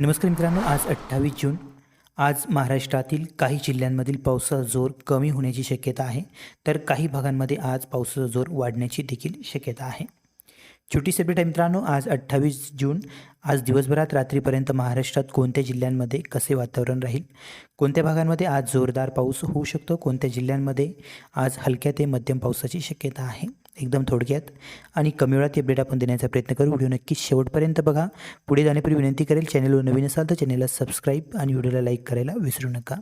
नमस्कार मित्रांनो आज अठ्ठावीस जून. आज महाराष्ट्रातील काही जिल्ह्यांमधील पावसाचा जोर कमी होण्याची शक्यता आहे. तर काही भागांमध्ये आज पावसाचा जोर वाढण्याची देखील शक्यता आहे. छोटी सेपरेट आहे मित्रांनो आज अठ्ठावीस जून. आज दिवसभरात रात्रीपर्यंत महाराष्ट्रात कोणत्या जिल्ह्यांमध्ये कसे वातावरण राहील? कोणत्या भागांमध्ये आज जोरदार पाऊस होऊ शकतो? कोणत्या जिल्ह्यांमध्ये आज हलक्या ते मध्यम पावसाची शक्यता आहे? एकदम थोडक्यात. आणि कमी वेळात अपडेट आपण देण्याचा प्रयत्न करू. व्हिडिओ नक्कीच शेवटपर्यंत बघा. पुढे जाण्यापूर्वी विनंती करेल चॅनलवर नवीन असाल तर चॅनलला सबस्क्राईब आणि व्हिडिओला लाईक करायला विसरू नका.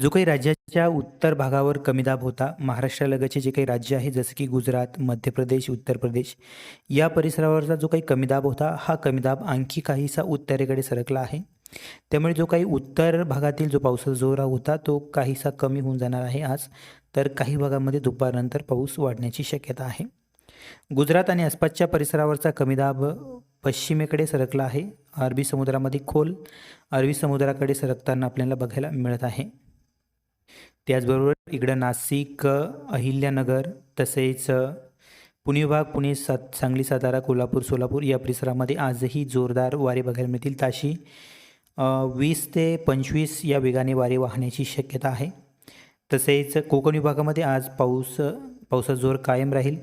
जो काही राज्याच्या उत्तर भागावर कमी दाब होता महाराष्ट्रालगतचे जे काही राज्य आहे जसं की गुजरात मध्य प्रदेश उत्तर प्रदेश या परिसरावरचा जो काही कमी दाब होता हा कमी दाब आणखी काहीसा उत्तरेकडे सरकला आहे. त्यामुळे जो काही उत्तर भागातील जो पावसाचा जोर होता तो काहीसा कमी होऊन जाणार आहे आज. तर काही भागामध्ये दुपारनंतर पाऊस वाढण्याची शक्यता आहे. गुजरात आणि आसपासच्या परिसरावरचा कमी दाब पश्चिमेकडे सरकला आहे. अरबी समुद्रामध्ये खोल अरबी समुद्राकडे सरकताना आपल्याला बघायला मिळत आहे. त्याचबरोबर इकडं नाशिक अहिल्यानगर तसेच पुणे विभाग पुणे सात सांगली सातारा कोल्हापूर सोलापूर या परिसरामध्ये आजही जोरदार वारे बघायला मिळतील. ताशी वीस ते पंचवीस या वेगाने वारे वाहण्याची शक्यता आहे. तसेच कोकण विभागामध्ये आज पाऊस पावसाचा जोर कायम राहील.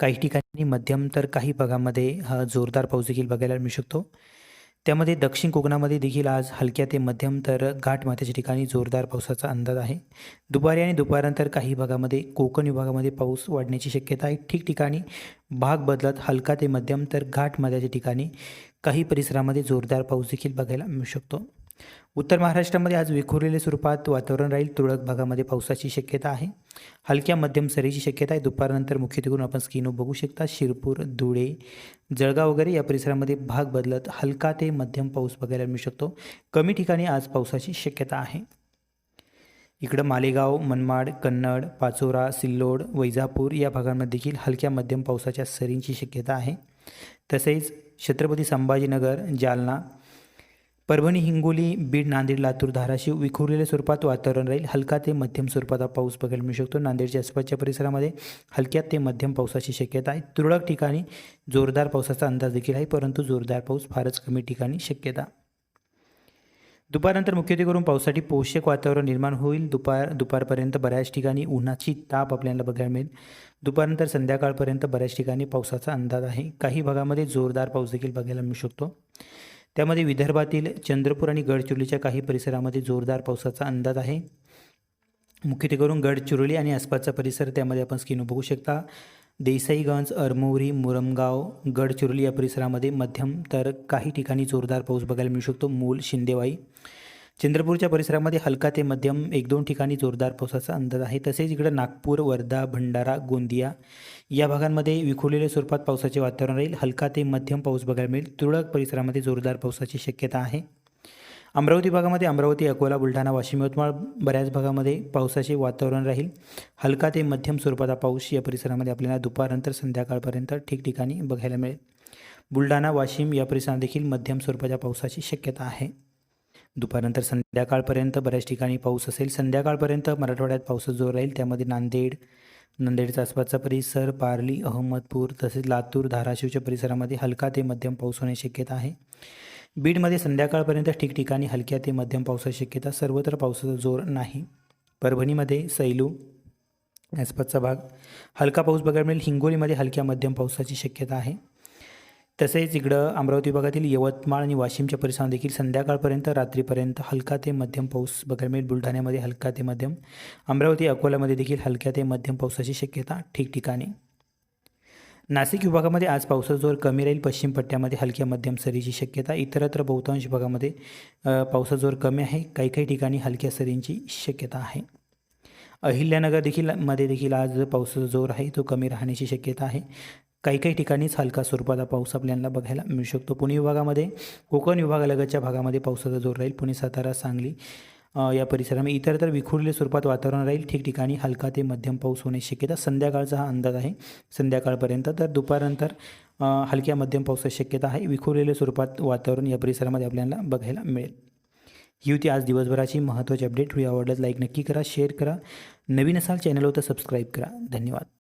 काही ठिकाणी मध्यम तर काही भागामध्ये हा जोरदार पाऊस देखील बघायला मिळू शकतो. त्यामध्ये दक्षिण कोकणामध्ये देखील आज हलक्या ते मध्यम तर घाटमाथ्याच्या ठिकाणी जोरदार पावसाचा अंदाज आहे. दुपारी आणि दुपारनंतर काही भागामध्ये कोकण विभागामध्ये पाऊस वाढण्याची शक्यता आहे. ठिकठिकाणी भाग बदलत हलका ते मध्यम तर घाटमाथ्याच्या ठिकाणी काही परिसरामध्ये जोरदार पाऊस देखील बघायला मिळू शकतो. उत्तर महाराष्ट्रामध्ये आज विखुरलेल्या स्वरूपात वातावरण राहील. तुरळक भागामध्ये पावसाची शक्यता आहे. हलक्या मध्यम सरीची शक्यता आहे. दुपारनंतर मुख्यत्वे करून आपण स्किनो बघू शकता. शिरपूर धुळे जळगाव वगैरे या परिसरामध्ये भाग बदलत हलका ते मध्यम पाऊस बघायला मिळू शकतो. कमी ठिकाणी आज पावसाची शक्यता आहे. इकडं मालेगाव मनमाड कन्नड पाचोरा सिल्लोड वैजापूर या भागांमध्ये देखील हलक्या मध्यम पावसाच्या सरींची शक्यता आहे. तसेच छत्रपती संभाजीनगर जालना परभणी हिंगोली बीड नांदेड लातूर धाराशिव विखुरलेल्या स्वरूपात वातावरण राहील. हलका ते मध्यम स्वरूपाचा पाऊस बघायला मिळू शकतो. नांदेडच्या आसपासच्या परिसरामध्ये हलक्यात ते मध्यम पावसाची शक्यता आहे. तुरळक ठिकाणी जोरदार पावसाचा अंदाज देखील आहे परंतु जोरदार पाऊस फारच कमी ठिकाणी शक्यता दुपारनंतर मुख्यत्वे करून पावसासाठी पोषक वातावरण निर्माण होईल. दुपार दुपारपर्यंत बऱ्याच ठिकाणी उन्हाची ताप आपल्याला बघायला मिळेल. दुपारनंतर संध्याकाळपर्यंत बऱ्याच ठिकाणी पावसाचा अंदाज आहे. काही भागामध्ये जोरदार पाऊस देखील बघायला मिळू शकतो. त्यामध्ये विदर्भातील चंद्रपूर आणि गडचिरोलीच्या काही परिसरामध्ये जोरदार पावसाचा अंदाज आहे. मुख्यत्वे करून गडचिरोली आणि आसपासचा परिसर त्यामध्ये आपण स्किन बघू शकता. देसाईगंज अरमोरी मुरमगाव गडचिरोली या परिसरामध्ये मध्यम तर काही ठिकाणी जोरदार पाऊस बघायला मिळू शकतो. मूल शिंदेवाई. चंद्रपूरच्या परिसरामध्ये हलका ते मध्यम एक दोन ठिकाणी जोरदार पावसाचा अंदाज आहे. तसेच इकडं नागपूर वर्धा भंडारा गोंदिया या भागांमध्ये विखुरलेल्या स्वरूपात पावसाचे वातावरण राहील. हलका ते मध्यम पाऊस बघायला मिळेल. तुरळक परिसरामध्ये जोरदार पावसाची शक्यता आहे. अमरावती भागामध्ये अमरावती अकोला बुलढाणा वाशिम यवतमाळ बऱ्याच भागामध्ये पावसाचे वातावरण राहील. हलका ते मध्यम स्वरूपाचा पाऊस या परिसरामध्ये आपल्याला दुपारनंतर संध्याकाळपर्यंत ठिकठिकाणी बघायला मिळेल. बुलढाणा वाशिम या परिसरात देखील मध्यम स्वरूपाच्या पावसाची शक्यता आहे. दुपारनंतर संध्याकाळपर्यंत बऱ्याच ठिकाणी पाऊस असेल. संध्याकाळपर्यंत मराठवाड्यात पावसाचा जोर राहील. त्यामध्ये नांदेड नांदेडचा आसपासचा परिसर पारली अहमदपूर तसेच लातूर धाराशिवच्या परिसरामध्ये हलका ते मध्यम पाऊस होण्याची शक्यता आहे. बीडमध्ये संध्याकाळपर्यंत ठिकठिकाणी हलक्या ते मध्यम पावसाची शक्यता सर्वत्र पावसाचा जोर नाही. परभणीमध्ये सैलू आसपासचा भाग हलका पाऊस बघायला मिळेल. हिंगोलीमध्ये हलक्या मध्यम पावसाची शक्यता आहे. तसेच इकडं अमरावती भागातील यवतमाळ आणि वाशिमच्या परिसरात देखील संध्याकाळपर्यंत रात्रीपर्यंत हलका ते मध्यम पाऊस बघायला मिळेल. बुलढाण्यामध्ये हलका ते मध्यम अमरावती अकोल्यामध्ये देखील हलक्या ते मध्यम पावसाची शक्यता ठिकठिकाणी. नाशिक विभागामध्ये आज पावसाचा जोर कमी राहील. पश्चिम पट्ट्यामध्ये हलक्या मध्यम सरीची शक्यता. इतरत्र बहुतांश भागामध्ये पावसाचा जोर कमी आहे. काही काही ठिकाणी हलक्या सरींची शक्यता आहे. अहिल्यानगर देखील मध्ये देखील आज पावसाचा जोर आहे. तो कमी राहण्याची शक्यता आहे. काही काही ठिकाणीच हलका स्वरूपाचा पाऊस आपल्याला बघायला मिळू शकतो. पुणे विभागामध्ये कोकण विभागालगतच्या भागामध्ये पावसाचा जोर राहील. पुणे सातारा सांगली या परिसरामध्ये इतर तर विखुरले स्वरूपात वातावरण राहील. ठिकठिकाणी हलका ते मध्यम पाऊस होण्याची शक्यता. संध्याकाळचा हा अंदाज आहे. संध्याकाळपर्यंत. तर दुपारनंतर हलक्या मध्यम पावसाची शक्यता आहे. विखुरलेल्या स्वरूपात वातावरण या परिसरामध्ये आपल्याला बघायला मिळेल. ही होती आज दिवसभराची महत्त्वाची अपडेट. व्हिडिओ आवडल्यास लाईक नक्की करा शेअर करा. नवीन असाल चॅनलवर तर सबस्क्राईब करा. धन्यवाद.